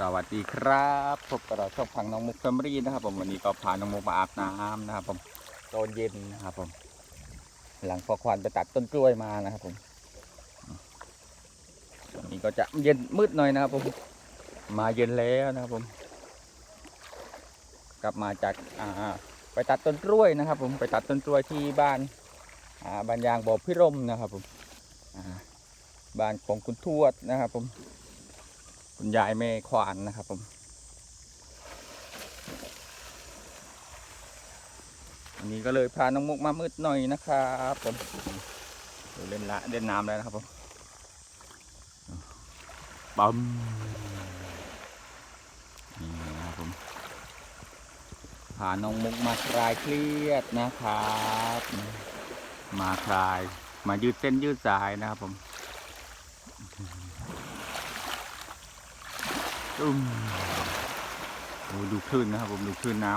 สวัสดีครับพบกับเราช่องพังน้องมุกแฟมิลี่นะครับ ผมวันนี้ก็พาน้องมุกมาอาบน้ำนะครับ ผมตอนเย็นนะครับ ผม หลังพอควันไปตัดต้นกล้วยมานะครับ ผมวันนี้ก็จะเย็นมืดหน่อยนะครับผม มาเย็นแล้วนะครับผม กลับมาจากอ่าไปตัดต้นกล้วยนะครับ ผมไปตัดต้นกล้วยที่บ้านอ่าบ้านยางบ่อพิรมนะครับ ผมอ่าบ้านของคุณทวดนะครับ ผม คุณยายแม่ควานนะครับผมวันนี้ก็เลยพาน้องมุกมามืดหน่อยนะครับผมเดี๋ยวเล่นละเล่นน้ำแล้วนะครับผมปั๊มนี่นะครับผมพาน้องมุกมาคลายเครียดนะครับ มาคลายมายืดเส้นยืดสายนะครับผม อืมโอ้ดูคลื่นนะครับผมดูคลื่นน้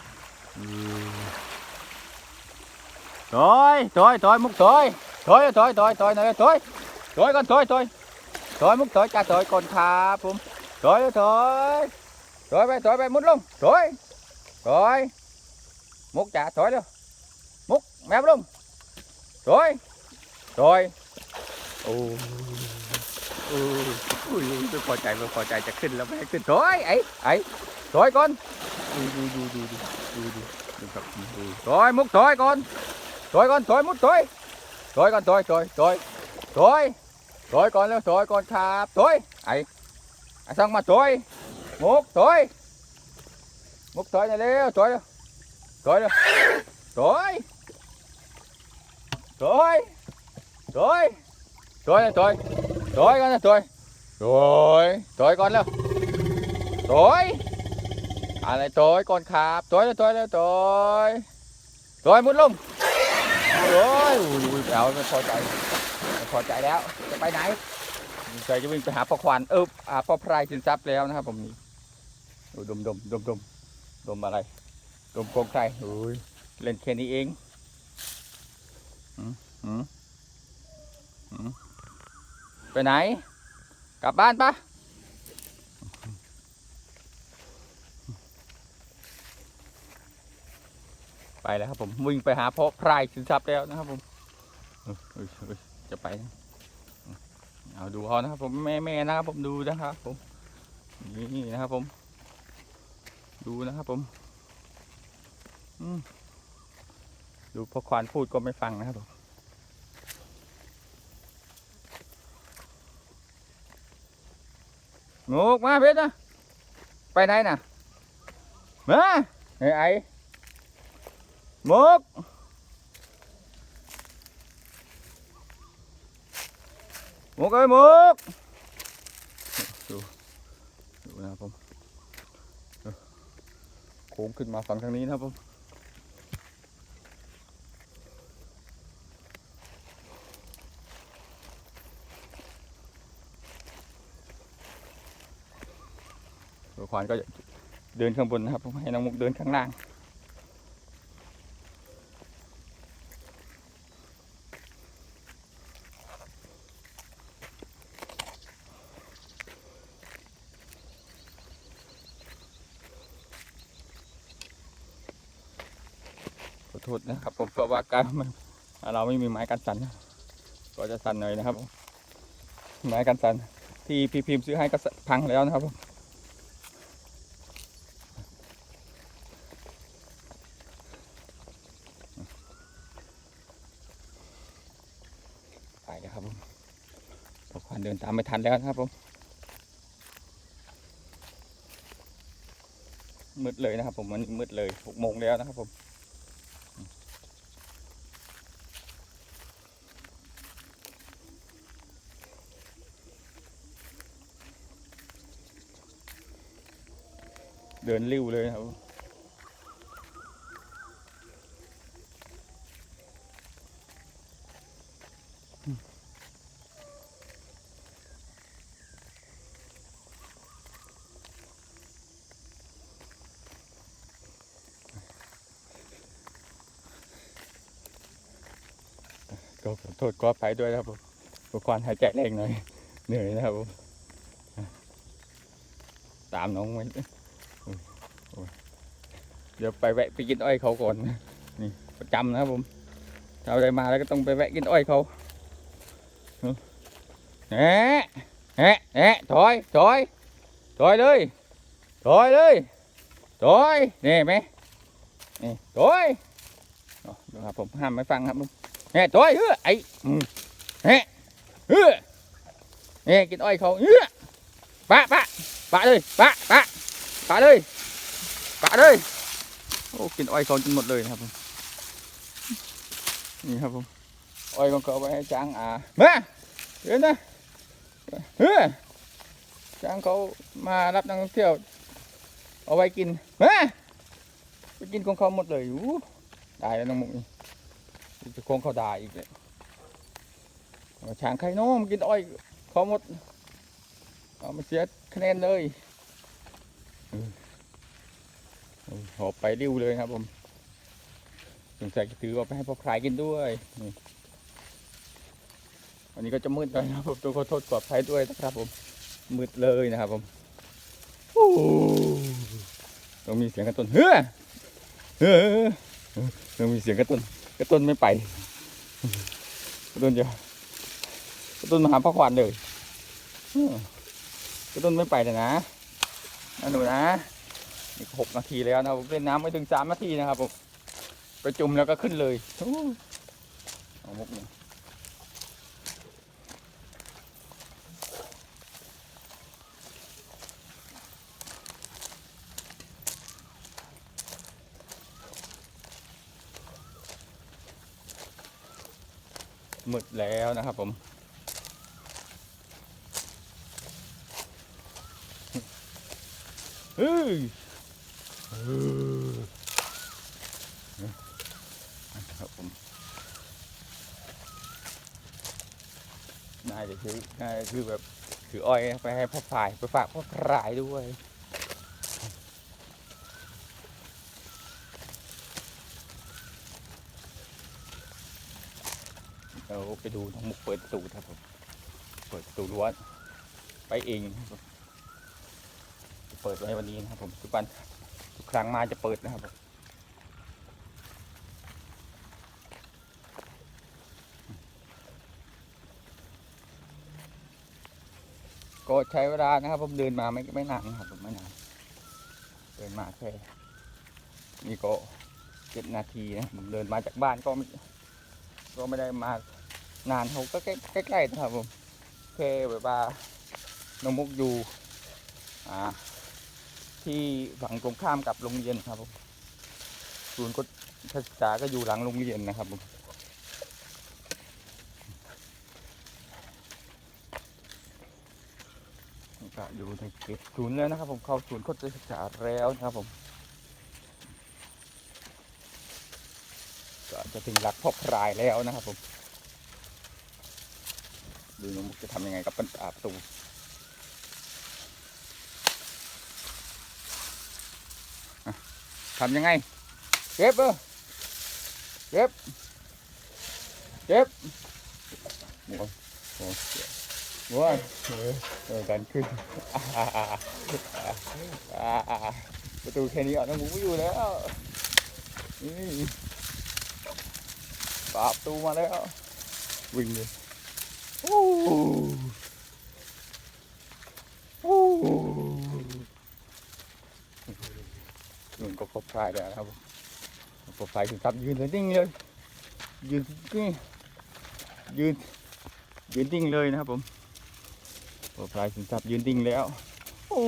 ำอือถอยถอยถอยมุกถอยถอยถอยถอยถอยหน่อยถอยถอยก่อนถอยถอยถอยมุกถอยจ้าถอยก่อนครับผมถอยถอยถอยไปถอยไปมุดลงถอยถอยมุกจ้าถอยเร็วมุกแมวลงถอยถอยโอ้โอ้ อุ้ยไม่พอใจไม่พอใจจะขึ้นแล้วไม่ให้ขึ้นถอยไอ้ไอ้ถอยก่อนดูดูดูดูดูดูดูดูครับดูถอยมุกถอยก่อนถอยก่อนถอยมุกถอยถอยก่อนถอยถอยถอยถอยถอยก่อนแล้วถอยก่อนครับถอยไอ้ไอ้สั่งมาถอยมุกถอยมุกถอยหน่เร็วถอยเร็วถอยเร็วถอยถอยถอยถอยถอยถอยก่อนนะถอย Rồi, tối con đâu? Tối. À này tối con khạp, tối là tối là tối. Rồi muốn lung. Rồi, ui ui béo nó khỏi chạy. Nó khỏi chạy แล้ว จะไปไหนใจจะวิ่งไปหาพ่อควานเออหาพ่ไพรสินทรัพย์แล้วนะครับผมนี่ดมดมดมดมดมอะไร ดมกองไข่อุ้ยเล่นแค่นี้เองไปไหน กลับบ้านปะไปแล้วครับผมวิ่งไปหาเพ่อพรายสินทรัพย์แล้วนะครับผมจะไปนะเอาดูเอานะครับผมแม่แม่นะครับผมดูนะครับผมนี่นะครับผม ดูนะครับผมดูพอควานพูดก็ไม่ฟังนะครับผม งูกมาเพชรนะ ไปไหนน่ะ มาไอ้ไอ้มุกมุกเอ้ยมุกดูดูนะครับผมโค้งขึ้นมาฝั่งทางนี้นะครับผม ตัวควานก็เดินข้างบนนะครับผมให้น้องมุกเดินข้างล่าง ขอโทษนะครับผมเพราะว่าการมันเราไม่มีไม้กันสั่นนะก็จะสั่นหน่อยนะครับ ไม้กันสั่นที่พี่พิมพ์ซื้อให้ก็พังแล้วนะครับผมไปแล้ว ครับผมพวกควันเดินตามไม่ทันแล้วนะครับผมมืดเลยนะครับผมมันมืดเลยหกโมงแล้วนะครับผมเดินริ้วเลยครับ ก็ขอโทษขออภัยด้วยนะครับผมขอความหายใจแรงหน่อยเหนื่อยนะครับผมตามน้องไว้เดี๋ยวไปแวะไปกินอ้อยเขาก่อนนี่ประจำนะครับผมถ้าอะไรมาแล้วก็ต้องไปแวะกินอ้อยเขาแหะแหะแหะถอยถอยถอยเลยถอยเลยถอยนี่ไหมนี่ถอยเอาเดี๋ยวครับผมห้ามไม่ฟังครับลุง แหะถอยเฮ้อไอ้อืมแหะเฮ้อนี่กินอ้อยเขาเฮ้อปะปะปะเลยปะปะปะเลยปะเลยโอ้กินอ้อยเขาจนหมดเลยนะครับผมนี่ครับผมอ้อยของเขาไว้ให้ช้างอ่ามาเดี๋ยวนะเฮ้อช้างเขามารับนักท่องเที่ยว เอาไว้กินมาไปกินของเขาหมดเลยอู้ได้แล้วน้องมุกนี่ จะคงเขาด่าอีกเลยเอาช้างใครโน้มกินอ้อยเขาหมดเอามาเสียคะแนนเลยหอบไปริ้วเลยครับผมสงสัยจะถือว่าไปให้พ่อคลายกินด้วยนี่วันนี้ก็จะมืดหน่อยนะครับผมต้องขอโทษขออภัยด้วยนะครับผม มืดเลยนะครับผมต้องมีเสียงกระตุ้นเฮ้อเฮ้อต้องมีเสียงกระตุ้น ระต้นไม่ไปกระต้นจะกระต้นมาหาพ่อขวัญเลยกระต้นไม่ไปเลยนะนะหนูนะนี่หกนาทีแล้วนะผมเล่นน้ำไม่ถึงสามนาทีนะครับผมไปจุ่มแล้วก็ขึ้นเลยอ้เอมุกนี่ มืดแล้วนะครับผม เฮ้ยครับผมน่าจะคือน่าจะคือแบบถืออ้อยไปให้พ่อฝ่ายไปฝากพ่อพรายด้วย เราไปดูน้องมุกเปิดประตูครับผมเปิดประตูรั้วไปเองครับผมเปิดไว้วันนี้นะครับผมทุกวันทุกครั้งมาจะเปิดนะครับผมก็ใช้เวลานะครับ ผมเดินมาไม่ไม่นานนะครับผมไม่นานเดินมาแค่นี่ก็เจ็ดนาทีนะผมเดินมาจากบ้านก็ไม่ก็ไม่ได้มา นานเขาก็ใกล้ใกล้ๆนะครับผมแค่แบบว่าน้องมุกอยู่อ่าที่ฝั่งตรงข้ามกับโรงเรียนครับผมศูนย์กศึกษาก็อยู่หลังโรงเรียนนะครับผมก็อยู่ในเขตศูนย์แล้วนะครับ ผมเข้าศูนย์กศึกษาแล้วนะครับผมก็จะถึงหลักพ่อพรายแล้วนะครับผม ดูน้องมุกจะทำยังไงกับประตูทำยังไง เก็บเออเก็บ เก็บโอ้ยโอ้ยโอ้ยเออเออดันขึ้นประตูแค่นี้อะน้องหมูไม่อยู่แล้ว นี่ปราบประตูมาแล้ว วิ่งเลย นุ่นก็คบพลายแล้วนะครับผมคบพลายถึงครับยืนเลยนิ่งเลยยืนนี่ยืนยืนนิ่งเลยนะครับผมคบพลายถึงครับยืนนิ่งแล้วโอ้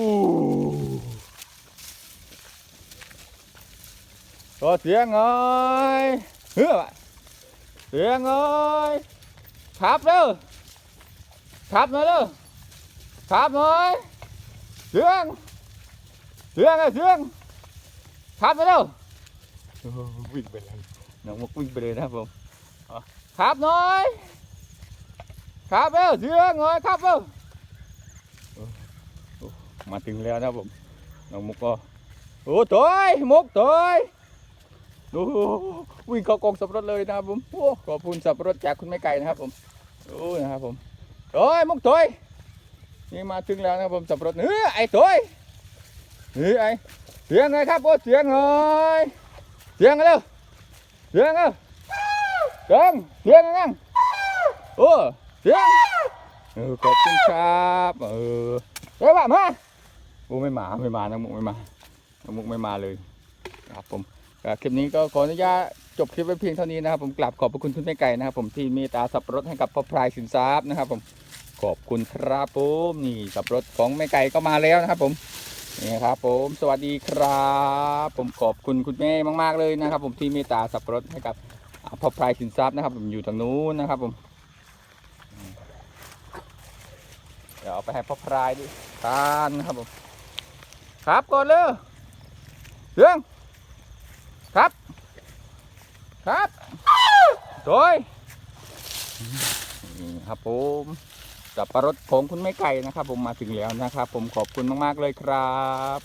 ก็เสียงเอ้ยเฮ้อเสียงเอ้ยขับเร็วขับหน่อยเร็วขับหน่อยเสียงเสียงไอ้เสียงขับไปเร็ววิ่งไปเลยน้องมุกวิ่งไปเลยนะครับผมอะขับหน่อยขับเร็วเสือหน่อยขับเร็วโอ้โอ้มาถึงแล้วนะครับผมน้องมุกก็โอ้ถอยมุกถอยโอ้โหวิ่งเข้ากองสับปะรดเลยนะครับผมโอ้ขอบคุณสับปะรดจากคุณไม่ไก่นะครับผมโอ้นะครับผม ถอยมุกถอยนี่มาถึงแล้วนะผมสับรดเฮ้ยไอ้ถอยเฮ้ยไอเสียงไงครับโอ้เสียงหน่อยเสียงเร็วเสียงเร็วเสียงเสียงยังโอ้เสียงเออขอบคุณครับเออเฮ้ยมามาโอ้ไม่มาไม่มาน้องมุกไม่มาน้องมุกไม่มาเลยครับผมคลิปนี้ก็ขออนุญาตจบคลิปไว้เพียงเท่านี้นะครับผมกลับขอบพระคุณคุณแม่ไก่นะครับผมที่เมตตาสับปะรดให้กับพ่อพรายสินทรัพย์นะครับผม ขอบคุณครับผมนี่สับปะรดของแม่ไก่ก็มาแล้วนะครับ ผมนี่ครับ ผมสวัสดีครับ ผมขอบคุณคุณแม่มากๆเลยนะครับ ผมที่เมตตาสับปะรดให้กับพ่อพรายสินทรัพย์นะครับ ผมอยู่ทางนู้นนะครับ ผมเดี๋ยวเอาไปให้พ่อพรายด้วยทานนะครับผมครับก่อนเลยเรื่องครับ ครับโดยนี่ครับผม สับปะรดของคุณแม่ไก่นะครับ ผมมาถึงแล้วนะครับ ผมขอบคุณมากๆเลยครับ